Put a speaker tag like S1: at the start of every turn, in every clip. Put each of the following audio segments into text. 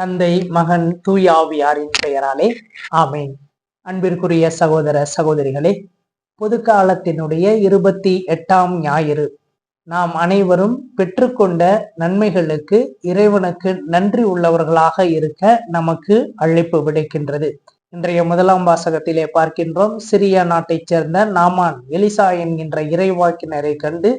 S1: தந்தை மகன் தூயாவியாரின் பெயராலே ஆமேன் அன்பிற்குரிய சகோதர சகோதரிகளே பொது காலத்தினுடைய இருபத்தி எட்டாம் ஞாயிறு நாம் அனைவரும் பெற்றுக்கொண்ட நன்மைகளுக்கு இறைவனுக்கு நன்றி உள்ளவர்களாக இருக்க நமக்கு அழைப்பு விடுக்கின்றது இன்றைய முதலாம் வாசகத்திலே பார்க்கின்றோம் சிரியா நாட்டைச் சேர்ந்த நாமான் எலிசா என்கின்ற இறைவாக்கினரை கண்டு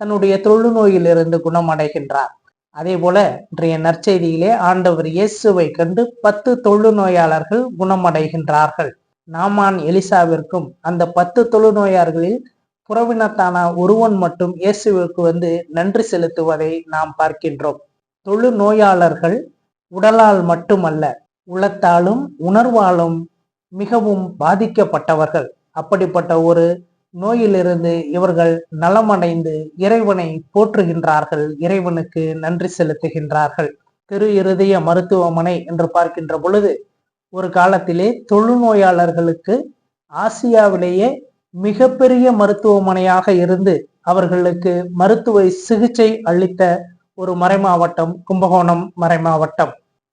S1: தன்னுடைய தொழுநோயிலிருந்து குணமடைகின்றார் அதே போல இன்றைய நற்செய்தியிலே ஆண்டவர் இயேசுவை கண்டு பத்து தொழு நோயாளர்கள் குணமடைகின்றார்கள் நாமான் எலிசாவிற்கும் அந்த பத்து தொழு நோயாளர்களில் புறவினத்தான ஒருவன் மட்டும் இயேசுவிற்கு வந்து நன்றி செலுத்துவதை நாம் பார்க்கின்றோம் தொழு நோயாளர்கள் உடலால் மட்டுமல்ல உள்ளத்தாலும் உணர்வாலும் மிகவும் பாதிக்கப்பட்டவர்கள் அப்படிப்பட்ட ஒரு நோயிலிருந்து இவர்கள் நலமடைந்து இறைவனை போற்றுகின்றார்கள் இறைவனுக்கு நன்றி செலுத்துகின்றார்கள் திரு இருதய மருத்துவமனை என்று பார்க்கின்ற பொழுது ஒரு காலத்திலே தொழுநோயாளர்களுக்கு ஆசியாவிலேயே மிகப்பெரிய மருத்துவமனையாக இருந்து அவர்களுக்கு மருத்துவ சிகிச்சை அளித்த ஒரு மறைமாவட்டம் கும்பகோணம் மறைமாவட்டம்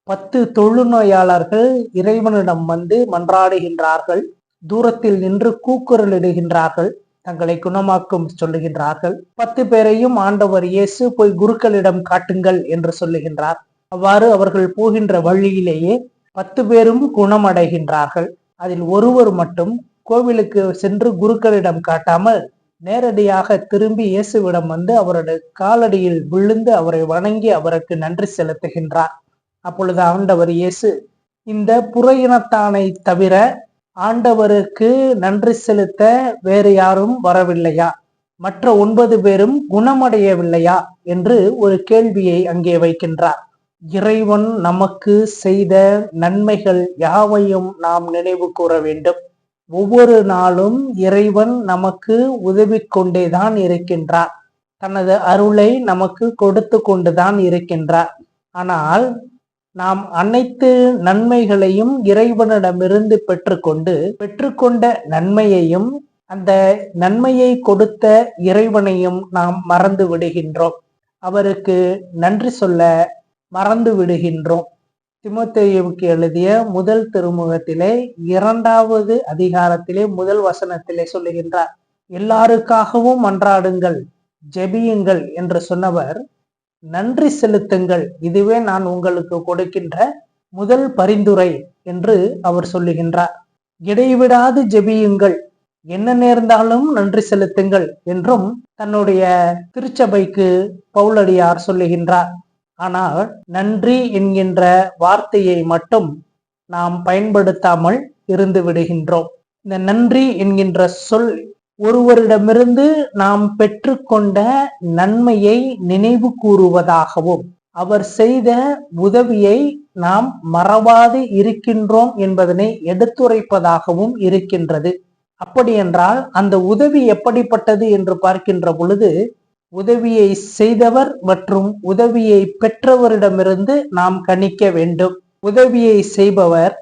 S1: பத்து தொழுநோயாளர்கள் இறைவனிடம் வந்து மன்றாடுகின்றார்கள் தூரத்தில் நின்று கூக்குரலிடுகின்றார்கள் தங்களை குணமாக்கும் சொல்லுகின்றார்கள் பத்து பேரையும் ஆண்டவர் இயேசு போய் குருக்களிடம் காட்டுங்கள் என்று சொல்லுகின்றார் அவ்வாறு அவர்கள் போகின்ற வழியிலேயே பத்து பேரும் குணமடைகின்றார்கள் அதில் ஒருவர் மட்டும் கோவிலுக்கு சென்று குருக்களிடம் காட்டாமல் நேரடியாக திரும்பி இயேசுவிடம் வந்து அவரது காலடியில் விழுந்து அவரை வணங்கி அவருக்கு நன்றி செலுத்துகின்றார் அப்பொழுது ஆண்டவர் இயேசு இந்த புற இனத்தானை தவிர ஆண்டவருக்கு நன்றி செலுத்த வேறு யாரும் வரவில்லையா மற்ற ஒன்பது பேரும் குணமடையவில்லையா என்று ஒரு கேள்வியை அங்கே வைக்கின்றார் இறைவன் நமக்கு செய்த நன்மைகள் யாவையும் நாம் நினைவு கூற வேண்டும் ஒவ்வொரு நாளும் இறைவன் நமக்கு உதவி கொண்டேதான் இருக்கின்றார் தனது அருளை நமக்கு கொடுத்து கொண்டுதான் இருக்கின்றார் ஆனால் நாம் அனைத்து நன்மைகளையும் இறைவனிடமிருந்து பெற்றுக்கொண்டு பெற்றுக்கொண்ட நன்மையையும் அந்த நன்மையை கொடுத்த இறைவனையும் நாம் மறந்து விடுகின்றோம் அவருக்கு நன்றி சொல்ல மறந்து விடுகின்றோம் திமுத்தேயுக்கு எழுதிய முதல் திருமுகத்திலே இரண்டாவது அதிகாரத்திலே முதல் வசனத்திலே சொல்லுகின்றார் எல்லாருக்காகவும் மன்றாடுங்கள் ஜெபியுங்கள் என்று சொன்னவர் நன்றி செலுத்துங்கள் இதுவே நான் உங்களுக்கு கொடுக்கின்ற முதல் பரிந்துரை என்று அவர் சொல்லுகின்றார் இடைவிடாது ஜெபியுங்கள் என்ன நேர்ந்தாலும் நன்றி செலுத்துங்கள் என்றும் தன்னுடைய திருச்சபைக்கு பவுலடியார் சொல்லுகின்றார் ஆனால் நன்றி என்கின்ற வார்த்தையை மட்டும் நாம் பயன்படுத்தாமல் இருந்து விடுகின்றோம் இந்த நன்றி என்கின்ற சொல் ஒருவரிடமிருந்து நாம் பெற்றுக்கொண்ட நன்மையை நினைவு கூறுவதாகவும் அவர் செய்த உதவியை நாம் மறவாது இருக்கின்றோம் என்பதனை எடுத்துரைப்பதாகவும் இருக்கின்றது அப்படியென்றால் அந்த உதவி எப்படிப்பட்டது என்று பார்க்கின்ற பொழுது உதவியை செய்தவர் மற்றும் உதவியை பெற்றவரிடமிருந்து நாம் கணிக்க வேண்டும் உதவியை செய்பவர்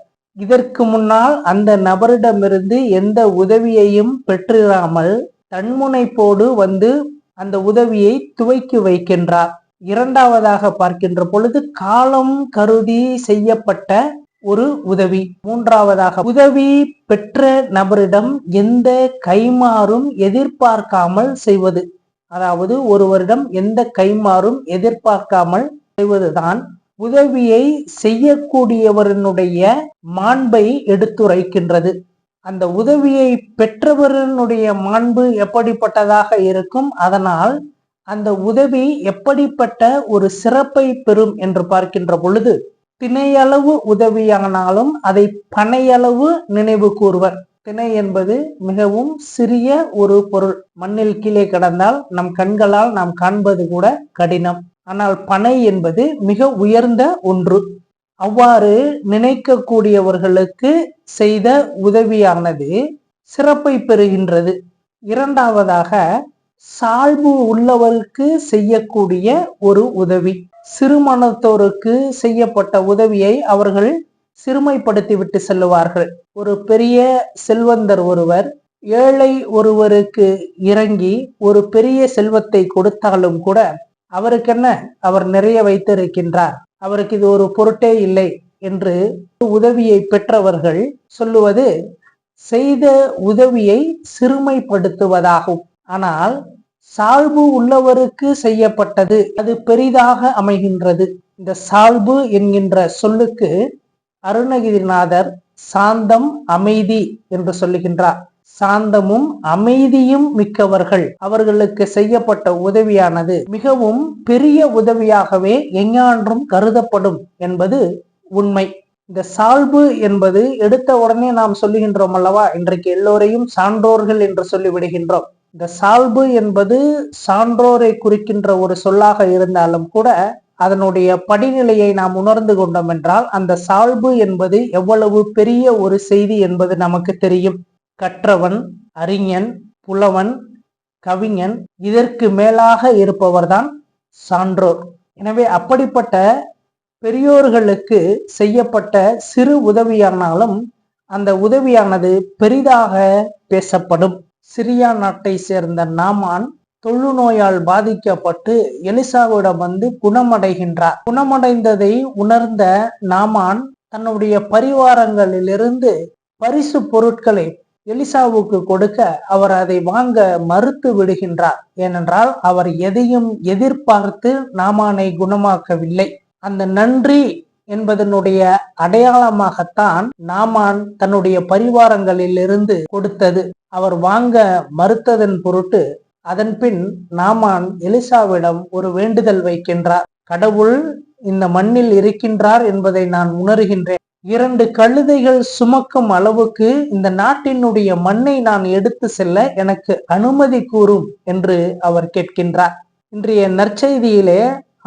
S1: இதற்கு முன்னால் அந்த நபரிடமிருந்து எந்த உதவியையும் பெற்றிராமல் தன்முனைப்போடு வந்து அந்த உதவியை துவக்கி வைக்கின்றார் இரண்டாவதாக பார்க்கின்ற பொழுது காலம் கருதி செய்யப்பட்ட ஒரு உதவி மூன்றாவதாக உதவி பெற்ற நபரிடம் எந்த கைமாறும் எதிர்பார்க்காமல் செய்வது அதாவது ஒருவரிடம் எந்த கைமாறும் எதிர்பார்க்காமல் செய்வதுதான் உதவியை செய்யக்கூடியவரனுடைய மாண்பை எடுத்துரைக்கின்றது அந்த உதவியை பெற்றவரனுடைய மாண்பு எப்படிப்பட்டதாக இருக்கும் அதனால் அந்த உதவி எப்படிப்பட்ட ஒரு சிறப்பை பெறும் என்று பார்க்கின்ற பொழுது திணையளவு உதவியானாலும் அதை பனையளவு நினைவு கூறுவர் திணை என்பது மிகவும் சிறிய ஒரு பொருள் மண்ணில் கீழே கிடந்தால் நம் கண்களால் நாம் காண்பது கூட கடினம் ஆனால் பனை என்பது மிக உயர்ந்த ஒன்று அவ்வாறு நினைக்கக்கூடியவர்களுக்கு செய்த உதவியானது சிறப்பை பெறுகின்றது இரண்டாவதாக சால்பு உள்ளவருக்கு செய்யக்கூடிய ஒரு உதவி சிறுமணத்தோருக்கு செய்யப்பட்ட உதவியை அவர்கள் சிறுமைப்படுத்தி விட்டு செல்லுவார்கள் ஒரு பெரிய செல்வந்தர் ஒருவர் ஏழை ஒருவருக்கு இறங்கி ஒரு பெரிய செல்வத்தை கொடுத்தாலும் கூட அவருக்கென்ன அவர் நிறைய வைத்திருக்கின்றார் அவருக்கு இது ஒரு பொருட்டே இல்லை என்று உதவியை பெற்றவர்கள் சொல்லுவது செய்த உதவியை சிறுமைப்படுத்துவதாகும் ஆனால் சால்பு உள்ளவருக்கு செய்யப்பட்டது அது பெரிதாக அமைகின்றது இந்த சால்பு என்கின்ற சொல்லுக்கு அருணகிரிநாதர் சாந்தம் அமைதி என்று சொல்லுகின்றார் சாந்தமும் அமைதியும் மிக்கவர்கள் அவர்களுக்கு செய்யப்பட்ட உதவியானது மிகவும் பெரிய உதவியாகவே எஞ்ஞான்றும் கருதப்படும் என்பது உண்மை இந்த சால்பு என்பது எடுத்த உடனே நாம் சொல்லுகின்றோம் அல்லவா இன்றைக்கு எல்லோரையும் சான்றோர்கள் என்று சொல்லிவிடுகின்றோம் இந்த சால்பு என்பது சான்றோரை குறிக்கின்ற ஒரு சொல்லாக இருந்தாலும் கூட அதனுடைய படிநிலையை நாம் உணர்ந்து கொண்டோம் என்றால் அந்த சால்பு என்பது எவ்வளவு பெரிய ஒரு செய்தி என்பது நமக்கு தெரியும் கற்றவன் அறிஞன் புலவன் கவிஞன் இதற்கு மேலாக இருப்பவர்தான் சான்றோர் எனவே அப்படிப்பட்ட பெரியோர்களுக்கு செய்யப்பட்ட சிறு உதவியானாலும் அந்த உதவியானது பெரிதாக பேசப்படும் சிரியா நாட்டை சேர்ந்த நாமான் தொழுநோயால் பாதிக்கப்பட்டு எலிசாவிடம் வந்து குணமடைகின்றார் குணமடைந்ததை உணர்ந்த நாமான் தன்னுடைய பரிவாரங்களிலிருந்து பரிசு பொருட்களை எலிசாவுக்கு கொடுக்க அவர் அதை வாங்க மறுத்து விடுகின்றார் ஏனென்றால் அவர் எதையும் எதிர்பார்த்து நாமானை குணமாக்கவில்லை அந்த நன்றி என்பதனுடைய அடையாளமாகத்தான் நாமான் தன்னுடைய பரிவாரங்களில் இருந்து கொடுத்தது அவர் வாங்க மறுத்ததன் பொருட்டு அதன் பின் நாமான் எலிசாவிடம் ஒரு வேண்டுதல் வைக்கின்றார் கடவுள் இந்த மண்ணில் இருக்கின்றார் என்பதை நான் உணர்கின்றேன் இரண்டு கழுதைகள் சுமக்கும் அளவுக்கு இந்த நாட்டினுடைய மண்ணை நான் எடுத்து செல்ல எனக்கு அனுமதி கூறும் என்று அவர் கேட்கின்றார் இன்றைய நற்செய்தியிலே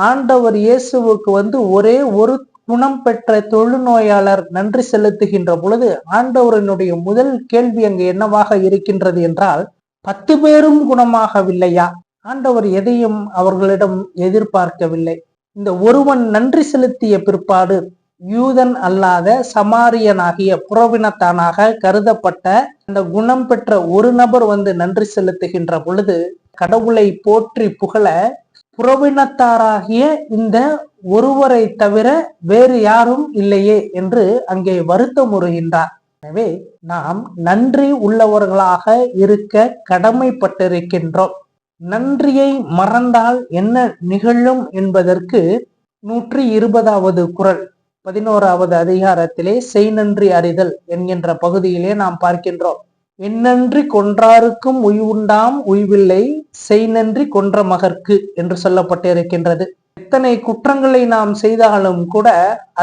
S1: ஆண்டவர் இயேசுவுக்கு வந்து ஒரே ஒரு குணம் பெற்ற தொழுநோயாளர் நன்றி செலுத்துகின்ற பொழுது ஆண்டவரனுடைய முதல் கேள்வி அங்கு என்னவாக இருக்கின்றது என்றால் பத்து பேரும் குணமாகவில்லையா ஆண்டவர் எதையும் அவர்களிடம் எதிர்பார்க்கவில்லை இந்த ஒருவன் நன்றி செலுத்திய பிற்பாடு யூதன் அல்லாத சமாரியனாகிய புறவினத்தானாக கருதப்பட்ட அந்த குணம் பெற்ற ஒரு நபர் வந்து நன்றி செலுத்துகின்ற பொழுது கடவுளை போற்றி புகழ புறவினத்தாராகிய இந்த ஒருவரை தவிர வேறு யாரும் இல்லையே என்று அங்கே உறுகின்றார் எனவே நாம் நன்றி உள்ளவர்களாக இருக்க கடமைப்பட்டிருக்கின்றோம் நன்றியை மறந்தால் என்ன நிகழும் என்பதற்கு நூற்றி இருபதாவது குரல் பதினோராவது அதிகாரத்திலே செய் நன்றி அறிதல் என்கின்ற பகுதியிலே நாம் பார்க்கின்றோம் எண்ணன்றி கொன்றாருக்கும் உய்வுண்டாம் உய்வில்லை செய் நன்றி கொன்ற மகற்கு என்று சொல்லப்பட்டிருக்கின்றது எத்தனை குற்றங்களை நாம் செய்தாலும் கூட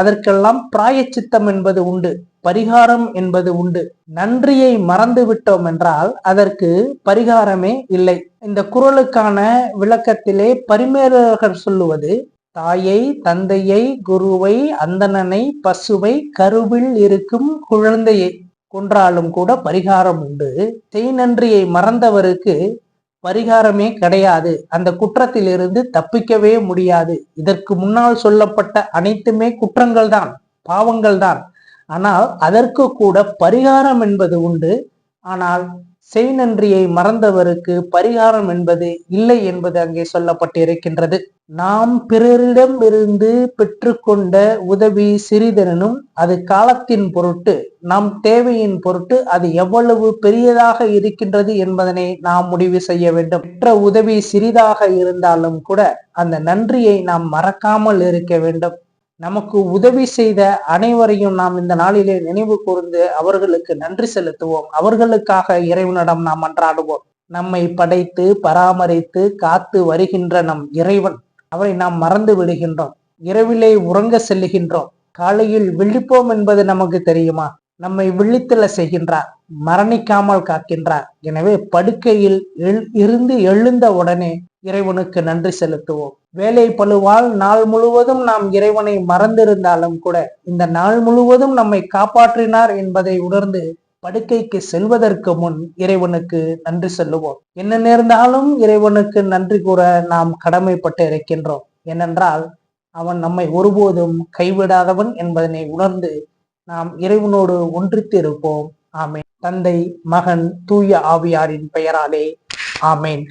S1: அதற்கெல்லாம் பிராயச்சித்தம் என்பது உண்டு பரிகாரம் என்பது உண்டு நன்றியை மறந்து விட்டோம் என்றால் அதற்கு பரிகாரமே இல்லை இந்த குரலுக்கான விளக்கத்திலே பரிமேலகர் சொல்லுவது தாயை தந்தையை குருவை அந்தணனை பசுவை கருவில் இருக்கும் குழந்தையை கொன்றாலும் கூட பரிகாரம் உண்டு செய் நன்றியை மறந்தவருக்கு பரிகாரமே கிடையாது அந்த குற்றத்திலிருந்து தப்பிக்கவே முடியாது இதற்கு முன்னால் சொல்லப்பட்ட அனைத்துமே குற்றங்கள் தான் பாவங்கள் தான் ஆனால் அதற்கு கூட பரிகாரம் என்பது உண்டு ஆனால் செய் நன்றியை மறந்தவருக்கு பரிகாரம் என்பது இல்லை என்பது அங்கே சொல்லப்பட்டிருக்கின்றது நாம் பிறரிடம் இருந்து பெற்றுக்கொண்ட உதவி சிறிதனும் அது காலத்தின் பொருட்டு நாம் தேவையின் பொருட்டு அது எவ்வளவு பெரியதாக இருக்கின்றது என்பதனை நாம் முடிவு செய்ய வேண்டும் பெற்ற உதவி சிறிதாக இருந்தாலும் கூட அந்த நன்றியை நாம் மறக்காமல் இருக்க வேண்டும் நமக்கு உதவி செய்த அனைவரையும் நாம் இந்த நாளிலே நினைவு கூர்ந்து அவர்களுக்கு நன்றி செலுத்துவோம் அவர்களுக்காக இறைவனிடம் நாம் அன்றாடுவோம் நம்மை படைத்து பராமரித்து காத்து வருகின்ற நம் இறைவன் அவரை நாம் மறந்து விடுகின்றோம் இரவிலே உறங்க செல்லுகின்றோம் காலையில் விழிப்போம் என்பது நமக்கு தெரியுமா நம்மை விழித்தல செய்கின்றார் மரணிக்காமல் காக்கின்றார் எனவே படுக்கையில் இருந்து எழுந்த உடனே இறைவனுக்கு நன்றி செலுத்துவோம் வேலை பழுவால் நாள் முழுவதும் நாம் இறைவனை மறந்திருந்தாலும் கூட இந்த நாள் முழுவதும் நம்மை காப்பாற்றினார் என்பதை உணர்ந்து படுக்கைக்கு செல்வதற்கு முன் இறைவனுக்கு நன்றி செல்லுவோம் என்ன நேர்ந்தாலும் இறைவனுக்கு நன்றி கூற நாம் கடமைப்பட்டு இருக்கின்றோம் ஏனென்றால் அவன் நம்மை ஒருபோதும் கைவிடாதவன் என்பதனை உணர்ந்து நாம் இறைவனோடு ஒன்றித்து இருப்போம் ஆமேன் தந்தை மகன் தூய ஆவியாரின் பெயராலே ஆமேன்